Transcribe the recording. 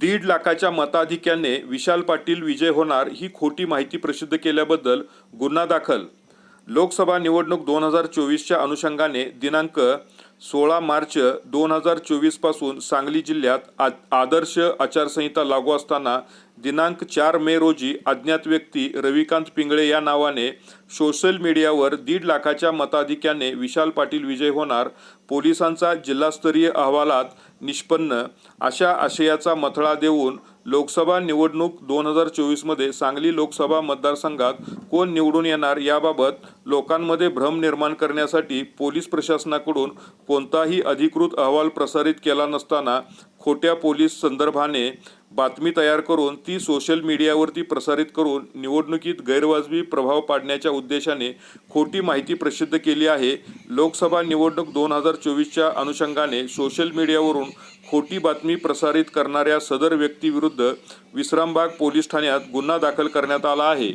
दीड लाखाच्या मताधिक्याने विशाल पाटील विजय होणार ही खोटी माहिती प्रसिद्ध केल्याबद्दल गुन्हा दाखल. लोकसभा निवडणूक दोन हजार चोवीसच्या अनुषंगाने दिनांक सोळा मार्च दोन हजार चोवीसपासून सांगली जिल्ह्यात आ आदर्श आचारसंहिता लागू असताना दिनांक चार मे रोजी अज्ञात व्यक्ती रविकांत पिंगळे या नावाने सोशल मीडियावर दीड लाखाच्या मताधिक्याने विशाल पाटील विजय होणार पोलिसांचा जिल्हास्तरीय अहवालात निष्पन्न अशा आशयाचा मथळा देऊन लोकसभा निवडणूक दोन हजार चोवीसमध्ये सांगली लोकसभा मतदारसंघात कोण निवडून येणार याबाबत लोकांमध्ये भ्रम निर्माण करण्यासाठी पोलीस प्रशासनाकडून कोणताही अधिकृत अहवाल प्रसारित केला नसताना खोट्या पोलीस संदर्भाने बातमी तयार करून ती सोशल मीडियावरती प्रसारित करून निवडणुकीत गैरवाजवी प्रभाव पाडण्याच्या उद्देशाने खोटी माहिती प्रसिद्ध केली आहे. लोकसभा निवडणूक दोन हजार चोवीसच्या अनुषंगाने सोशल मीडियावरून खोटी बातमी प्रसारित करणाऱ्या सदर व्यक्तीविरुद्ध विश्रामबाग पोलीस ठाण्यात गुन्हा दाखल करण्यात आला आहे.